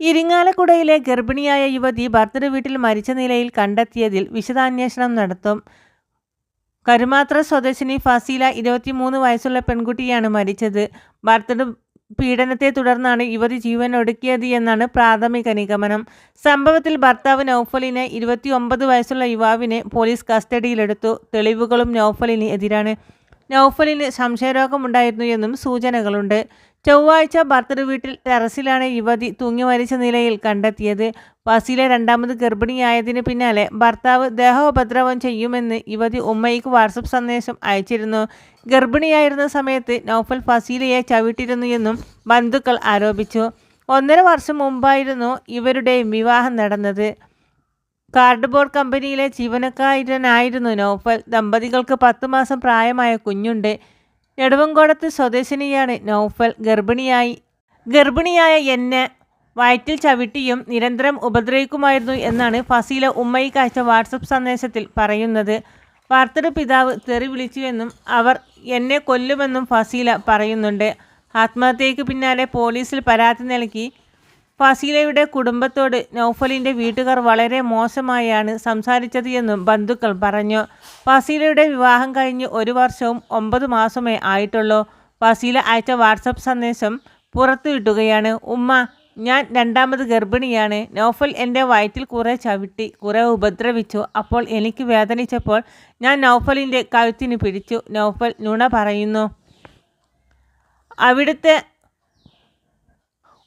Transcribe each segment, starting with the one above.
ഇരിങ്ങാലക്കുടയിലെ ഗർഭിണിയായ യുവതി ഭർത്തൃ വീട്ടിൽ മരിച്ച നിലയിൽ കണ്ടെത്തിയതിൽ വിശദാന്വേഷണം നടത്തും. കരുമാത്ര സ്വദേശിനി ഫസീല ഇരുപത്തിമൂന്ന് വയസ്സുള്ള പെൺകുട്ടിയാണ് മരിച്ചത്. ഭർത്തൃ പീഡനത്തെ തുടർന്നാണ് യുവതി ജീവൻ ഒടുക്കിയത് എന്നാണ് പ്രാഥമിക നിഗമനം. സംഭവത്തിൽ ഭർത്താവ് നൌഫലിനെ ഇരുപത്തിയൊമ്പത് വയസ്സുള്ള യുവാവിനെ പോലീസ് കസ്റ്റഡിയിലെടുത്തു. തെളിവുകളും നൌഫലിന് എതിരാണ്. നൌഫലിന് സംശയരോഗമുണ്ടായിരുന്നു എന്നും സൂചനകളുണ്ട്. ചൊവ്വാഴ്ച ഭർത്തൃ വീട്ടിൽ ടെറസിലാണ് യുവതി തൂങ്ങി മരിച്ച നിലയിൽ കണ്ടെത്തിയത്. വസീല രണ്ടാമത് ഗർഭിണിയായതിന് പിന്നാലെ ഭർത്താവ് ദേഹോപദ്രവം ചെയ്യുമെന്ന് യുവതി ഉമ്മയ്ക്ക് വാട്സപ്പ് സന്ദേശം അയച്ചിരുന്നു. ഗർഭിണിയായിരുന്ന സമയത്ത് നൗഫൽ ഫസീലയെ ചവിട്ടിരുന്നു എന്നും ബന്ധുക്കൾ ആരോപിച്ചു. ഒന്നര വർഷം മുമ്പായിരുന്നു ഇവരുടെ വിവാഹം നടന്നത്. കാർഡ് ബോർഡ് കമ്പനിയിലെ ജീവനക്കാരനായിരുന്നു നൗഫൽ. ദമ്പതികൾക്ക് പത്ത് മാസം പ്രായമായ കുഞ്ഞുണ്ട്. നെടുവങ്കോടത്ത് സ്വദേശിനിയാണ് നൗഫൽ ഗർഭിണിയായി. ഗർഭിണിയായ എന്നെ വയറ്റിൽ ചവിട്ടിയും നിരന്തരം ഉപദ്രവിക്കുമായിരുന്നു എന്നാണ് ഫസീല ഉമ്മയ്ക്ക് അയച്ച വാട്സപ്പ് സന്ദേശത്തിൽ പറയുന്നത്. വാർത്തയുടെ പിതാവ് തെറി വിളിച്ചുവെന്നും അവർ എന്നെ കൊല്ലുമെന്നും ഫസീല പറയുന്നുണ്ട്. ആത്മഹത്യയ്ക്ക് പിന്നാലെ പോലീസിൽ പരാതി നൽകി ഫസീലയുടെ കുടുംബത്തോട് നൌഫലിന്റെ വീട്ടുകാർ വളരെ മോശമായാണ് സംസാരിച്ചത് എന്നും ബന്ധുക്കൾ പറഞ്ഞു. ഫസീലയുടെ വിവാഹം കഴിഞ്ഞ് ഒരു വർഷവും ഒമ്പത് മാസമേ ആയിട്ടുള്ളൂ. ഫാസീല അയച്ച വാട്സപ്പ് സന്ദേശം പുറത്തുവിട്ടുകയാണ് ഉമ്മ ഞാൻ രണ്ടാമത് ഗർഭിണിയാണ്. നൗഫൽ എന്റെ വയറ്റിൽ കുറേ ചവിട്ടി കുറേ ഉപദ്രവിച്ചു. അപ്പോൾ എനിക്ക് വേദനിച്ചപ്പോൾ ഞാൻ നൗഫലിന്റെ കഴുത്തിന് പിടിച്ചു. നൗഫൽ നുണ പറയുന്നു. അവിടുത്തെ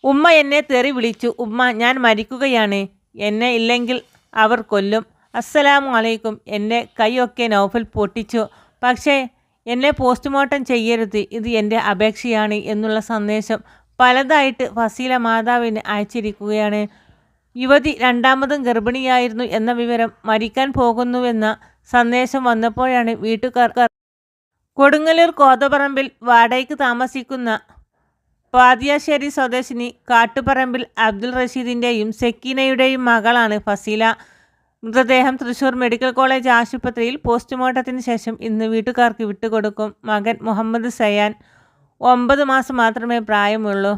ഉമ്മ എന്നെ തെറി വിളിച്ചു. ഉമ്മ ഞാൻ മരിക്കുകയാണ്. എന്നെ ഇല്ലെങ്കിൽ അവർ കൊല്ലും. അസ്സലാമു അലൈക്കും. എന്റെ കൈയൊക്കെ നൗഫൽ പൊട്ടിച്ചു. പക്ഷേ എന്നെ പോസ്റ്റ്മോർട്ടം ചെയ്യരുത്. ഇത് എന്റെ അപേക്ഷയാണ് എന്നുള്ള സന്ദേശം പലതായിട്ട് ഫസീല മാതാവിന് അയച്ചിരിക്കുകയാണ്. യുവതി രണ്ടാമതും ഗർഭിണിയായിരുന്നു എന്ന വിവരം മരിക്കാൻ പോകുന്നുവെന്ന സന്ദേശം വന്നപ്പോഴാണ് വീട്ടുകാർ കൊടുങ്ങല്ലൂർ കോതപറമ്പിൽ വാടകയ്ക്ക് താമസിക്കുന്ന പാതിയാശ്ശേരി സ്വദേശിനി കാട്ടുപറമ്പിൽ അബ്ദുൾ റഷീദിന്റെയും സെക്കീനയുടെയും മകളാണ് ഫസീല. മൃതദേഹം തൃശൂർ മെഡിക്കൽ കോളേജ് ആശുപത്രിയിൽ പോസ്റ്റ്മോർട്ടത്തിന് ശേഷം ഇന്ന് വീട്ടുകാർക്ക് വിട്ടുകൊടുക്കും. മകൻ മുഹമ്മദ് സയാൻ ഒമ്പത് മാസം മാത്രമേ പ്രായമുള്ളൂ.